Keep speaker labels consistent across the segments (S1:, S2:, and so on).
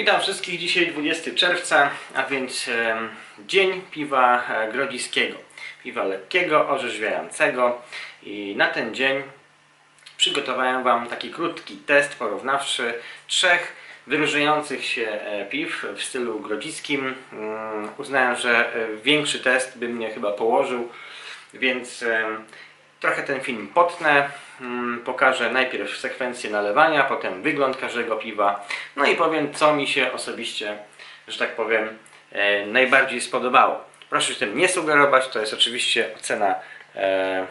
S1: Witam wszystkich dzisiaj 20 czerwca, a więc em, dzień piwa e, grodziskiego. Piwa lekkiego, orzeźwiającego i na ten dzień przygotowałem Wam taki krótki test porównawczy trzech wyróżniających się e, piw w stylu grodziskim. Mm, Uznałem, że e, większy test by mnie chyba położył, więc trochę ten film potnę. Mm, Pokażę najpierw sekwencję nalewania, potem wygląd każdego piwa, no i powiem, co mi się osobiście, że tak powiem, e, najbardziej spodobało. Proszę się tym nie sugerować, to jest oczywiście ocena e,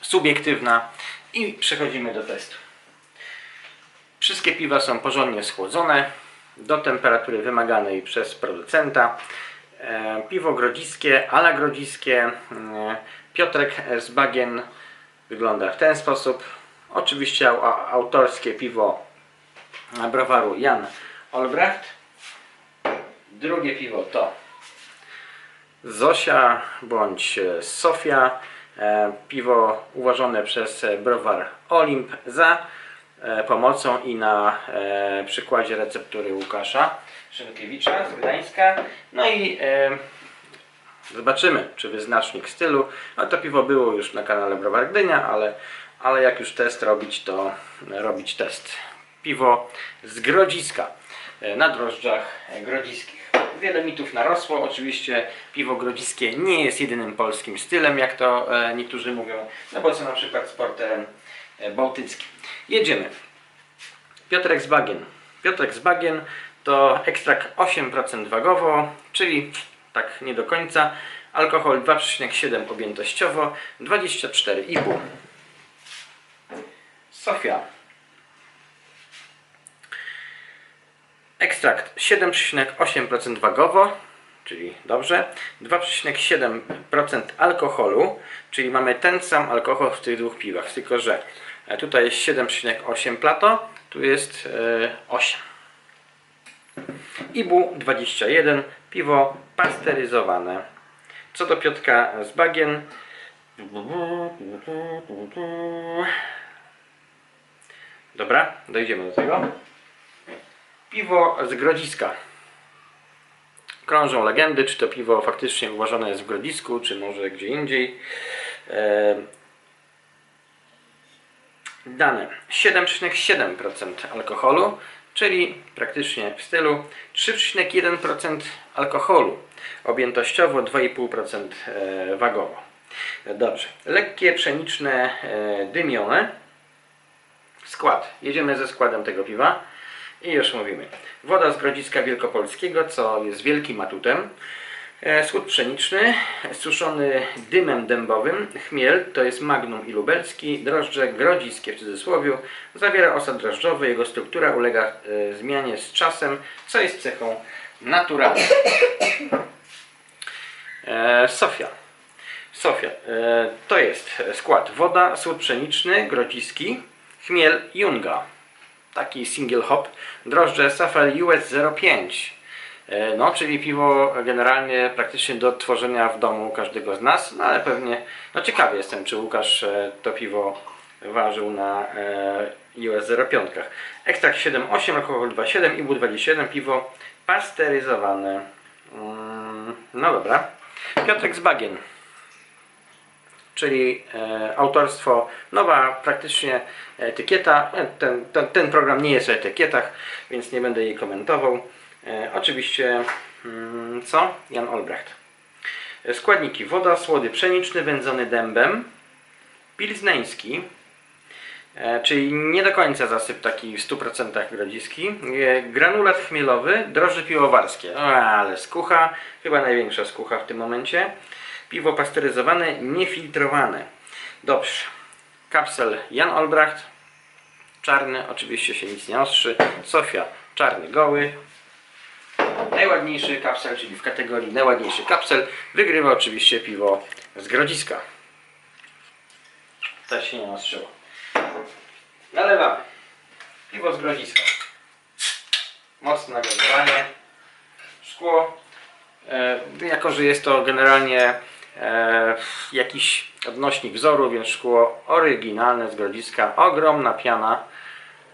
S1: subiektywna i przechodzimy do testu. Wszystkie piwa są porządnie schłodzone do temperatury wymaganej przez producenta. E, Piwo grodziskie, ala grodziskie. e, Piotrek z Bagien wygląda w ten sposób. Oczywiście au- au- autorskie piwo browaru Jan Olbracht. Drugie piwo to Zosia bądź Sofia. E, Piwo uważane przez browar Olimp za e, pomocą i na e, przykładzie receptury Łukasza Szynkiewicza z Gdańska. No i zobaczymy, czy wyznacznik stylu. No to piwo było już na kanale Browar Gdynia, ale, ale jak już test robić, to robić test. Piwo z Grodziska e, na drożdżach grodziskich. Wiele mitów narosło. Oczywiście piwo grodziskie nie jest jedynym polskim stylem, jak to e, niektórzy mówią, no bo co na przykład z portem e, bałtyckim. Jedziemy. Piotrek z Bagien. Piotrek z Bagien to ekstrakt 8% wagowo, czyli tak nie do końca. Alkohol 2,7 objętościowo, 24,5. Sofia. Ekstrakt 7,8% wagowo, czyli dobrze. 2,7% alkoholu, czyli mamy ten sam alkohol w tych dwóch piwach, tylko że e, tutaj jest 7,8 plato, tu jest e, 8. Ibu 21, piwo pasteryzowane. Co do Piotka z Bagien. Dobra, dojdziemy do tego. Piwo z Grodziska. Krążą legendy, czy to piwo faktycznie uważane jest w Grodzisku, czy może gdzie indziej. E, Dane 7,7% alkoholu, czyli praktycznie w stylu 3,1% alkoholu, objętościowo 2,5% e, wagowo. Dobrze, lekkie, pszeniczne, e, dymione. Skład. Jedziemy ze składem tego piwa i już mówimy. Woda z Grodziska Wielkopolskiego, co jest wielkim atutem. E, Słód pszeniczny, suszony dymem dębowym, chmiel, to jest magnum i lubelski, drożdże grodziskie w cudzysłowie, zawiera osad drożdżowy, jego struktura ulega e, zmianie z czasem, co jest cechą naturalną. E, Sofia. Sofia, to jest skład. Woda, słód pszeniczny, grodziski, chmiel Junga, taki single hop, drożdże Safel US 05. E, No, czyli piwo generalnie praktycznie do tworzenia w domu każdego z nas, no ale pewnie, no ciekawy jestem, czy Łukasz e, to piwo ważył na e, US 05. Ekstrakt 7,8, alkohol 2,7, IBU 27, piwo pasteryzowane. Mm, No dobra. Piotrek z Bagien czyli e, autorstwo, nowa praktycznie etykieta. E, Ten, ten, ten program nie jest o etykietach, więc nie będę jej komentował. E, oczywiście, mm, co? Jan Olbracht. E, Składniki: woda, słody pszeniczny wędzony dębem, pilzneński, e, czyli nie do końca zasyp taki w 100% grodziski, granulat chmielowy, drożdże piwowarskie, o, ale skucha, chyba największa skucha w tym momencie. Piwo pasteryzowane, niefiltrowane. Dobrze. Kapsel Jan Olbracht. Czarny, oczywiście się nic nie ostrzy. Sofia, czarny goły. Najładniejszy kapsel, czyli w kategorii najładniejszy kapsel, wygrywa oczywiście piwo z Grodziska. Też się nie ostrzyło. Nalewamy. Piwo z Grodziska. Mocne nagazowanie. Szkło. E, jako, że jest to generalnie e, jakiś odnośnik wzoru, więc szkło oryginalne z Grodziska. Ogromna piana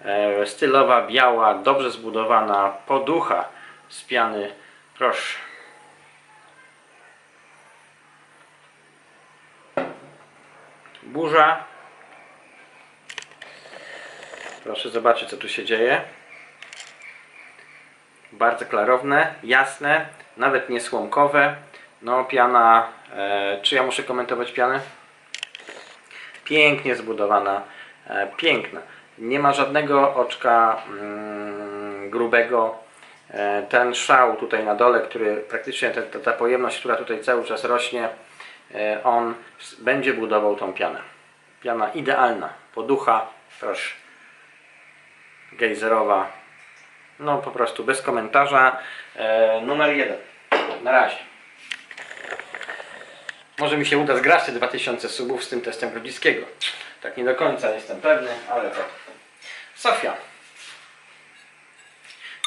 S1: e, stylowa, biała, dobrze zbudowana poducha z piany. Proszę. Burza. Proszę zobaczyć, co tu się dzieje. Bardzo klarowne, jasne, nawet nie słomkowe. No, piana. E, czy ja muszę komentować pianę? Pięknie zbudowana, e, piękna. Nie ma żadnego oczka mm, grubego. E, ten szał tutaj na dole, który praktycznie ta, ta, pojemność, która tutaj cały czas rośnie, e, on będzie budował tą pianę. Piana idealna, poducha, proszę, gejzerowa, no po prostu bez komentarza. E, numer jeden. Na razie. Może mi się uda zgrać te 2000 subów z tym testem Grodziskiego. Tak nie do końca jestem pewny, ale to. Sofia.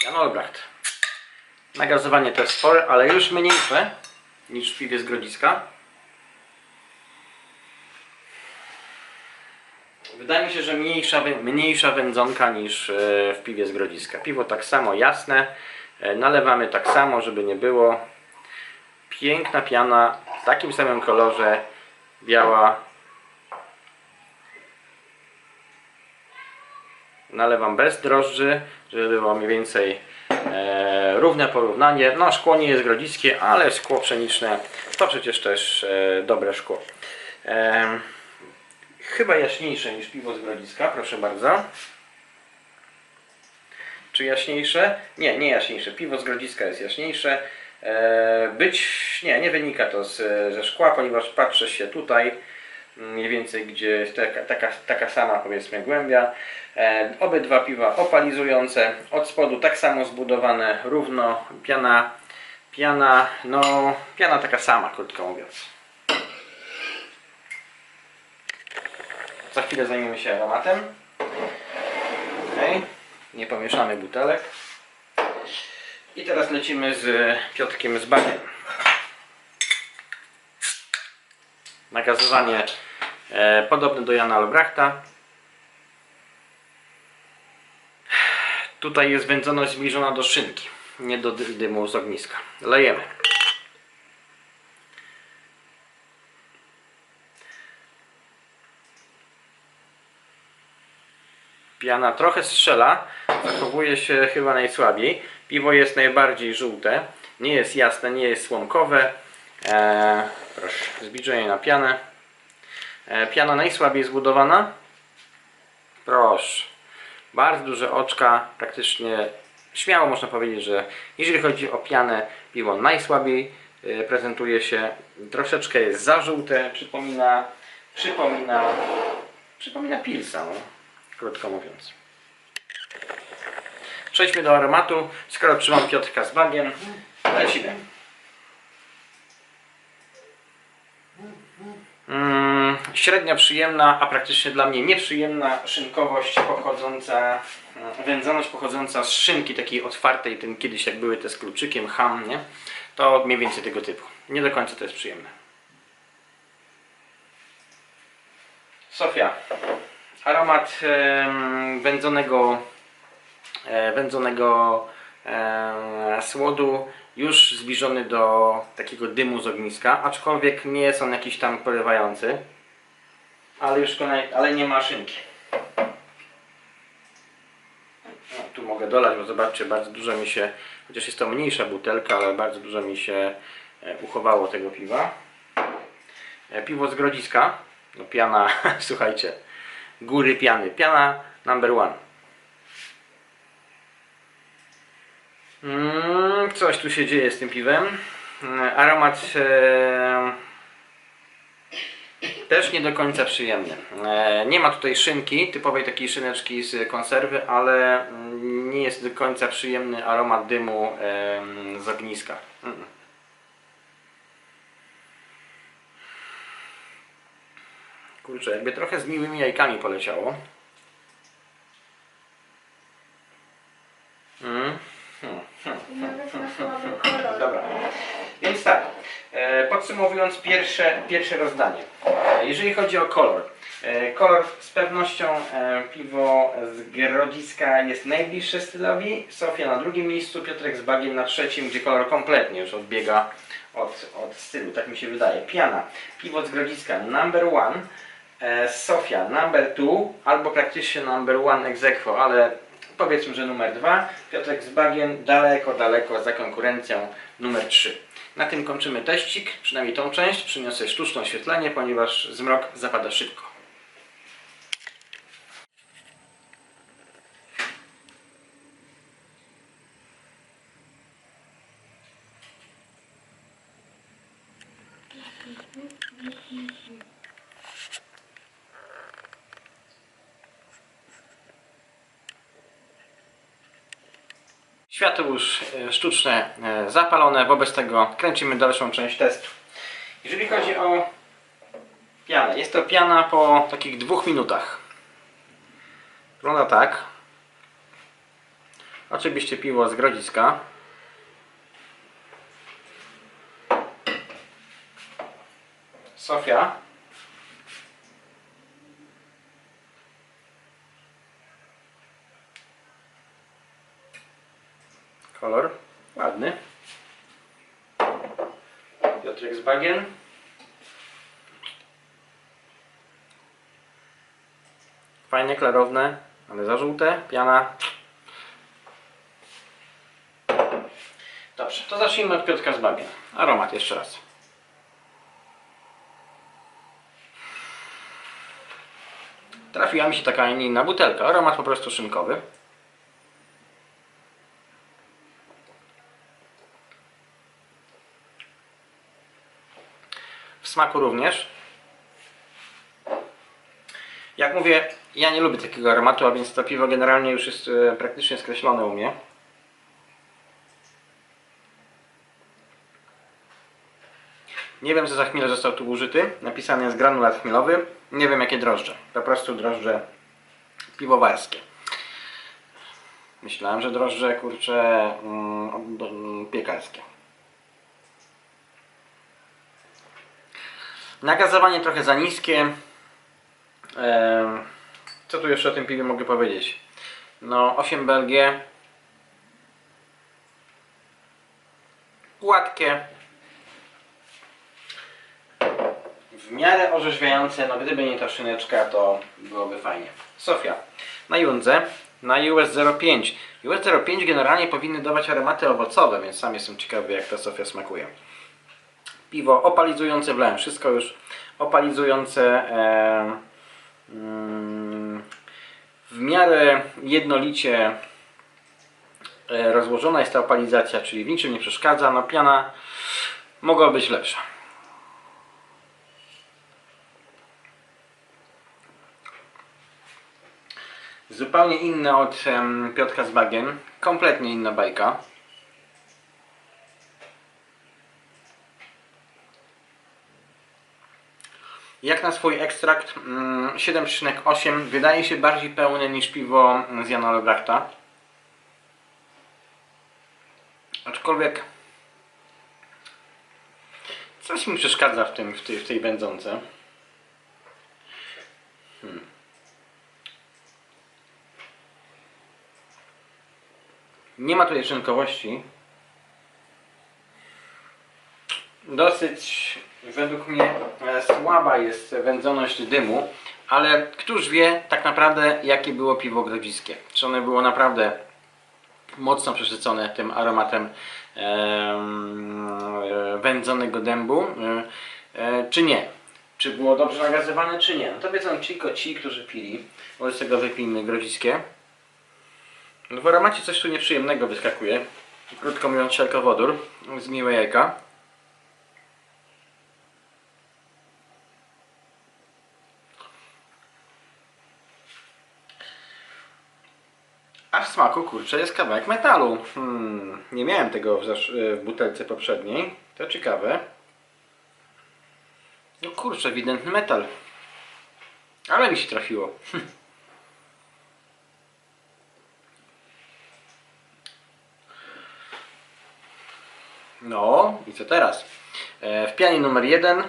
S1: Jan Olbracht. Nagazowanie to jest spore, ale już mniejsze niż w piwie z Grodziska. Wydaje mi się, że mniejsza, mniejsza wędzonka niż e, w piwie z Grodziska. Piwo tak samo jasne. E, Nalewamy tak samo, żeby nie było. Piękna piana w takim samym kolorze. Biała. Nalewam bez drożdży, żeby było mniej więcej e, równe porównanie. No szkło nie jest grodziskie, ale szkło pszeniczne to przecież też e, dobre szkło. Em, chyba jaśniejsze niż piwo z Grodziska, proszę bardzo. Czy jaśniejsze? Nie, nie jaśniejsze. Piwo z Grodziska jest jaśniejsze. E, być, nie, nie wynika to z, ze szkła, ponieważ patrzę się tutaj, mm, mniej więcej gdzie jest taka, taka, taka sama powiedzmy głębia. E, obydwa piwa opalizujące, od spodu tak samo zbudowane, równo, piana, piana, no, piana taka sama, krótko mówiąc. Za chwilę zajmiemy się aromatem. Okej. Nie pomieszamy butelek. I teraz lecimy z Piotrkiem z bagiem. Nagazowanie e, podobne do Jana Albrechta. Tutaj jest wędzoność zbliżona do szynki, nie do dy- dymu z ogniska. Lejemy. Piana trochę strzela, zachowuje się chyba najsłabiej. Piwo jest najbardziej żółte, nie jest jasne, nie jest słomkowe. Eee, proszę, zbliżenie na pianę. Eee, piana najsłabiej zbudowana. Proszę. Bardzo duże oczka, praktycznie śmiało można powiedzieć, że jeżeli chodzi o pianę, piwo najsłabiej e, prezentuje się. Troszeczkę jest za żółte, przypomina, przypomina, przypomina pilsa, no, krótko mówiąc. Przejdźmy do aromatu. Skoro trzymam Piotrka z bagiem, lecimy. Mm, średnio przyjemna, a praktycznie dla mnie nieprzyjemna szynkowość pochodząca, mm, wędzoność pochodząca z szynki takiej otwartej, tym kiedyś jak były te z kluczykiem, ham, nie? To mniej więcej tego typu. Nie do końca to jest przyjemne. Sofia. Aromat wędzonego, e, wędzonego e, słodu już zbliżony do takiego dymu z ogniska, aczkolwiek nie jest on jakiś tam porywający, ale już konaj, ale nie ma szynki. No, tu mogę dolać, bo zobaczcie, bardzo dużo mi się, chociaż jest to mniejsza butelka, ale bardzo dużo mi się e, uchowało tego piwa. E, Piwo z Grodziska, no piana, słuchajcie, góry piany, piana number one. Mm, coś tu się dzieje z tym piwem. Mm, Aromat e, też nie do końca przyjemny. E, nie ma tutaj szynki, typowej takiej szyneczki z konserwy, ale mm, nie jest do końca przyjemny aromat dymu z ogniska. Kurczę, jakby trochę z miłymi jajkami poleciało. Mm. Hmm.
S2: I nawet ma słaby kolor.
S1: Dobra. Więc tak, e, podsumowując pierwsze, pierwsze rozdanie. E, Jeżeli chodzi o kolor, E, Kolor z pewnością e, piwo z Grodziska jest najbliższe stylowi. Sofia na drugim miejscu, Piotrek z Bagiem na trzecim, gdzie kolor kompletnie już odbiega od, od stylu, tak mi się wydaje. Piana, piwo z Grodziska number one, Sofia number two, albo praktycznie number one ex aequo, ale powiedzmy, że numer dwa. Piotrek z Bagiem daleko, daleko za konkurencją numer trzy. Na tym kończymy teścik, przynajmniej tą część. Przyniosę sztuczne oświetlenie, ponieważ zmrok zapada szybko. Światło już e, sztuczne e, zapalone, wobec tego kręcimy dalszą część testu. Jeżeli chodzi o pianę, jest to piana po takich dwóch minutach. Wygląda tak. Oczywiście piwo z grodziska. Sofia. Kolor ładny. Piotrek z bagien. Fajnie klarowne, ale za żółte. Piana. Dobrze, to zacznijmy od Piotrka z bagien. Aromat jeszcze raz. Trafiła mi się taka, inna butelka. Aromat po prostu szynkowy. W smaku również. Jak mówię, ja nie lubię takiego aromatu, a więc to piwo generalnie już jest e, praktycznie skreślone u mnie. Nie wiem, co za chmiel został tu użyty. Napisany jest granulat chmielowy. Nie wiem, jakie drożdże. Po prostu drożdże piwowarskie. Myślałem, że drożdże, kurcze, mm, piekarskie. Nagazowanie trochę za niskie. Co tu jeszcze o tym piwie mogę powiedzieć? No, 8 Belgie. Gładkie. W miarę orzeźwiające, no gdyby nie ta szyneczka, to byłoby fajnie. Sofia, na Jundze, na US 05. US 05 generalnie powinny dawać aromaty owocowe, więc sam jestem ciekawy jak ta Sofia smakuje piwo opalizujące wlałem wszystko już opalizujące e, mm, w miarę jednolicie e, rozłożona jest ta opalizacja, czyli w niczym nie przeszkadza, no piana mogła być lepsza. Zupełnie inne od em, Piotrka z Bagien, kompletnie inna bajka. Jak na swój ekstrakt mm, 7,8 wydaje się bardziej pełne niż piwo z Jana Lebrachta. Aczkolwiek coś mi przeszkadza w, tym, w, tej, w tej. Hmm. Nie ma tutaj szynkowości. Dosyć według mnie e, słaba jest wędzoność dymu, ale któż wie tak naprawdę jakie było piwo grodziskie. Czy one było naprawdę mocno przesycone tym aromatem em, wędzonego dębu, e, e, czy nie. Czy było dobrze nagazowane, czy nie. No to wiedzą tylko ci, którzy pili. Wobec tego wypijmy grodziskie. No w aromacie coś tu nieprzyjemnego wyskakuje. Krótko mówiąc, siarkowodór z miłe jajka. A w smaku kurczę jest kawałek metalu. Hmm, nie miałem tego w, zasz- w butelce poprzedniej. To ciekawe. No kurczę, ewidentny metal. Ale mi się trafiło. No i co teraz? E, W pianie numer 1,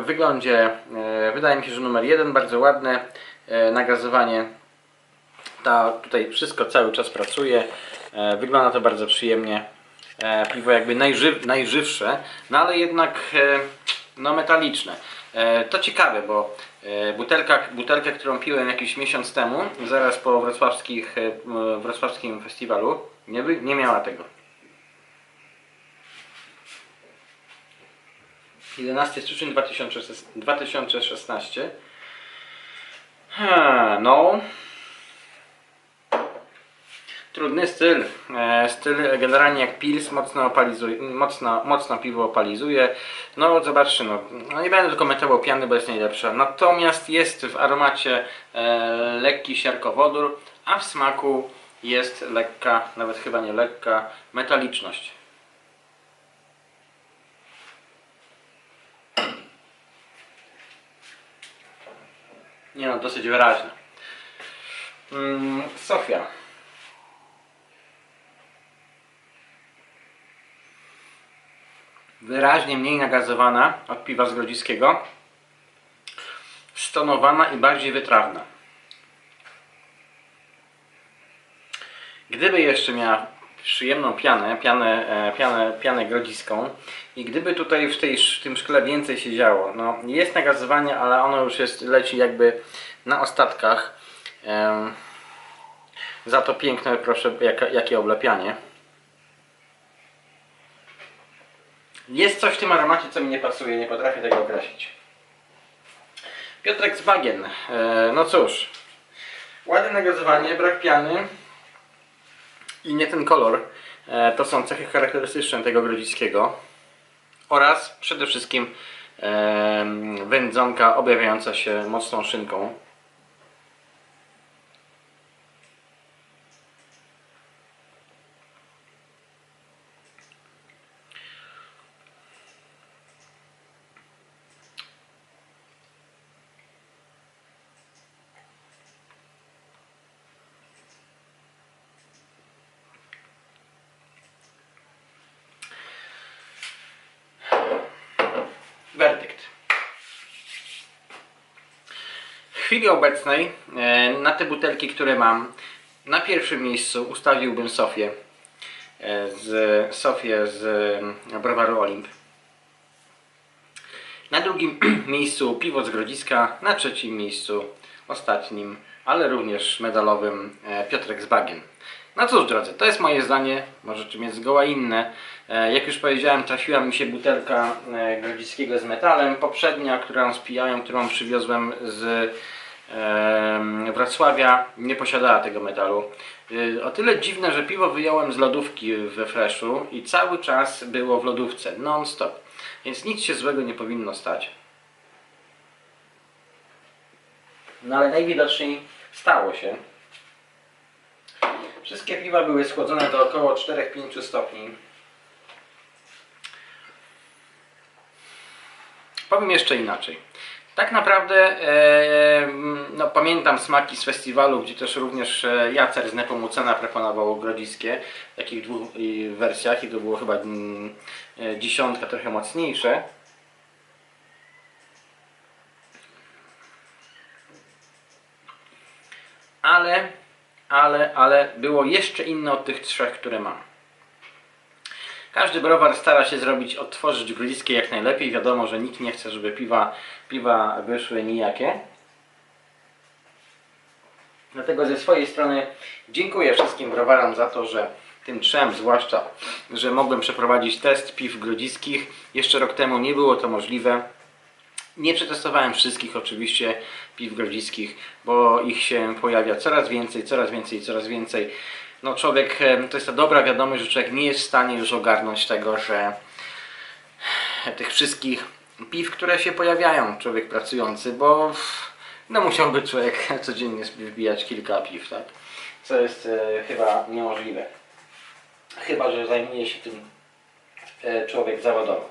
S1: w wyglądzie e, wydaje mi się, że numer 1 bardzo ładne e, nagazowanie. Ta, tutaj wszystko cały czas pracuje. E, Wygląda to bardzo przyjemnie. E, Piwo jakby najżyw, najżywsze, no ale jednak e, no metaliczne. To ciekawe, bo butelka, butelkę, którą piłem jakiś miesiąc temu, zaraz po wrocławskich, wrocławskim festiwalu, nie, nie miała tego. 11 stycznia 2016. 2016. Ha, no. Trudny styl. E, styl generalnie jak Pils, mocno, opalizuje, mocno, mocno piwo opalizuje. No zobaczcie, no, no nie będę komentował piany, bo jest najlepsza. Natomiast jest w aromacie e, lekki siarkowodór, a w smaku jest lekka, nawet chyba nie lekka, metaliczność. Nie no, dosyć wyraźne. Mm, Sofia. Wyraźnie mniej nagazowana od piwa z Grodziskiego. Stonowana i bardziej wytrawna. Gdyby jeszcze miała przyjemną pianę, pianę, e, pianę, pianę grodziską i gdyby tutaj w, tej, w tym szkle więcej się działo, no jest nagazowanie, ale ono już jest, leci jakby na ostatkach. Em, za to piękne, proszę, jak, jakie oblepianie. Jest coś w tym aromacie, co mi nie pasuje, nie potrafię tego określić. Piotrek z Bagien. E, no cóż, ładne nagazowanie, brak piany i nie ten kolor. E, to są cechy charakterystyczne tego grodziskiego. Oraz przede wszystkim e, wędzonka objawiająca się mocną szynką. Werdykt. W chwili obecnej e, na te butelki, które mam, na pierwszym miejscu ustawiłbym Sofię. E, z Sofię z e, browaru Olimp. Na drugim miejscu piwo z Grodziska, na trzecim miejscu, ostatnim, ale również medalowym Piotrek z Bagien. No cóż drodzy, to jest moje zdanie, może czym jest zgoła inne. Jak już powiedziałem, trafiła mi się butelka Grodzickiego z metalem. Poprzednia, którą spijałem, którą przywiozłem z Wrocławia, nie posiadała tego metalu. E, O tyle dziwne, że piwo wyjąłem z lodówki we Freshu i cały czas było w lodówce, non-stop. Więc nic się złego nie powinno stać. No ale najwidoczniej stało się. Wszystkie piwa były schłodzone do około 4-5 stopni. Powiem jeszcze inaczej. Tak naprawdę e, no, pamiętam smaki z festiwalu, gdzie też również e, Jacer z Nepomucena proponował grodziskie w takich dwóch wersjach i to było chyba mm, e, dziesiątka trochę mocniejsze. Ale, ale, ale było jeszcze inne od tych trzech, które mam. Każdy browar stara się zrobić, odtworzyć grodziskie jak najlepiej. Wiadomo, że nikt nie chce, żeby piwa, piwa wyszły nijakie. Dlatego ze swojej strony dziękuję wszystkim browarom za to, że tym trzem zwłaszcza, że mogłem przeprowadzić test piw grodziskich. Jeszcze rok temu nie było to możliwe. Nie przetestowałem wszystkich oczywiście piw grodziskich, bo ich się pojawia coraz więcej, coraz więcej, coraz więcej. No człowiek, em, to jest ta dobra wiadomość, że człowiek nie jest w stanie już ogarnąć tego, że tych wszystkich piw, które się pojawiają, człowiek pracujący, bo no musiałby człowiek codziennie wbijać kilka piw, tak? Co jest e, chyba niemożliwe. Chyba, że zajmuje się tym e, człowiek zawodowo.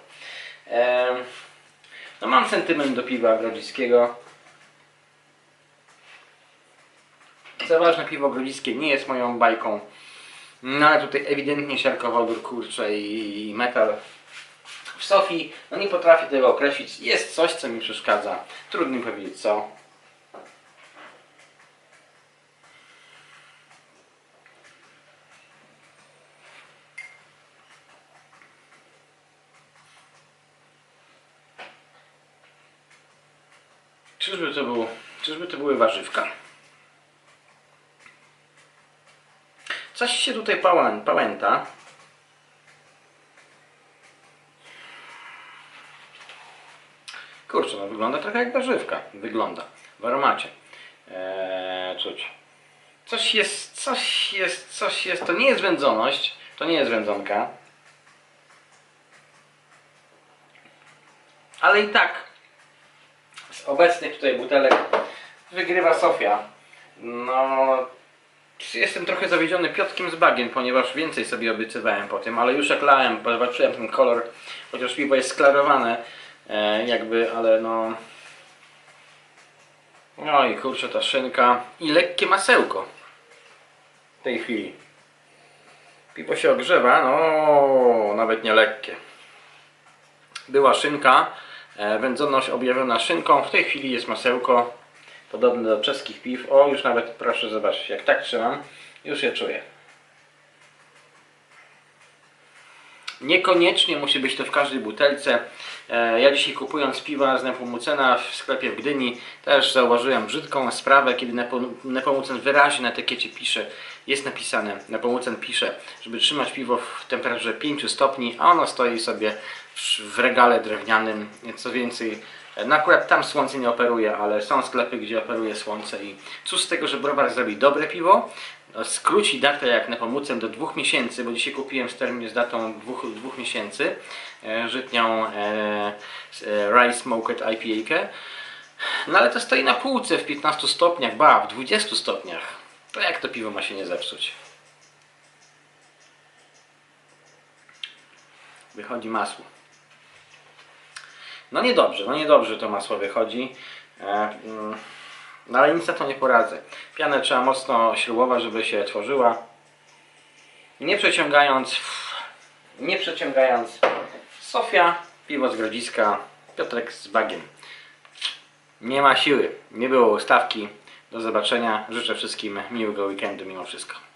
S1: Em, no mam sentyment do piwa grodzickiego. Co ważne, piwo grodziskie nie jest moją bajką. No ale tutaj ewidentnie siarkowodór, kurcze i, i metal w Sofii, no nie potrafię tego określić. Jest coś, co mi przeszkadza. Trudno mi powiedzieć co. Czyżby to był, czyżby to były warzywka? Coś się tutaj pałę, pałęta. Kurczę, no wygląda trochę jak warzywka. Wygląda. W aromacie. Eee, czuć. Coś jest, coś jest, coś jest. To nie jest wędzoność. To nie jest wędzonka. Ale i tak z obecnych tutaj butelek wygrywa Sofia. No, jestem trochę zawiedziony Piotkiem z Bagien, ponieważ więcej sobie obiecywałem po tym, ale już jak lałem, zobaczyłem ten kolor, chociaż piwo jest sklarowane, e, jakby, ale no... No i kurczę, ta szynka i lekkie masełko w tej chwili. Piwo się ogrzewa, no nawet nie lekkie. Była szynka, e, wędzoność objawiona szynką, w tej chwili jest masełko podobne do czeskich piw. O, już nawet proszę zobaczyć, jak tak trzymam, już je czuję. Niekoniecznie musi być to w każdej butelce. E, Ja dzisiaj kupując piwa z Nepomucena w sklepie w Gdyni też zauważyłem brzydką sprawę, kiedy Nepo- Nepomucen wyraźnie na etykiecie pisze, jest napisane, Nepomucen pisze, żeby trzymać piwo w temperaturze 5 stopni, a ono stoi sobie w regale drewnianym. Co więcej, no akurat tam słońce nie operuje, ale są sklepy, gdzie operuje słońce i cóż z tego, że browar zrobi dobre piwo, no, skróci datę jak Nepomucen do dwóch miesięcy, bo dzisiaj kupiłem z termin z datą dwóch, dwóch miesięcy e, żytnią e, e, Rye Smoked IPA. No ale to stoi na półce w 15 stopniach, ba, w 20 stopniach. To jak to piwo ma się nie zepsuć? Wychodzi masło. No niedobrze, no niedobrze to masło wychodzi. E, mm, no ale nic na to nie poradzę. Pianę trzeba mocno śrubować, żeby się tworzyła. Nie przeciągając, nie przeciągając. Sofia, piwo z Grodziska, Piotrek z Bagiem. Nie ma siły, nie było ustawki. Do zobaczenia. Życzę wszystkim miłego weekendu mimo wszystko.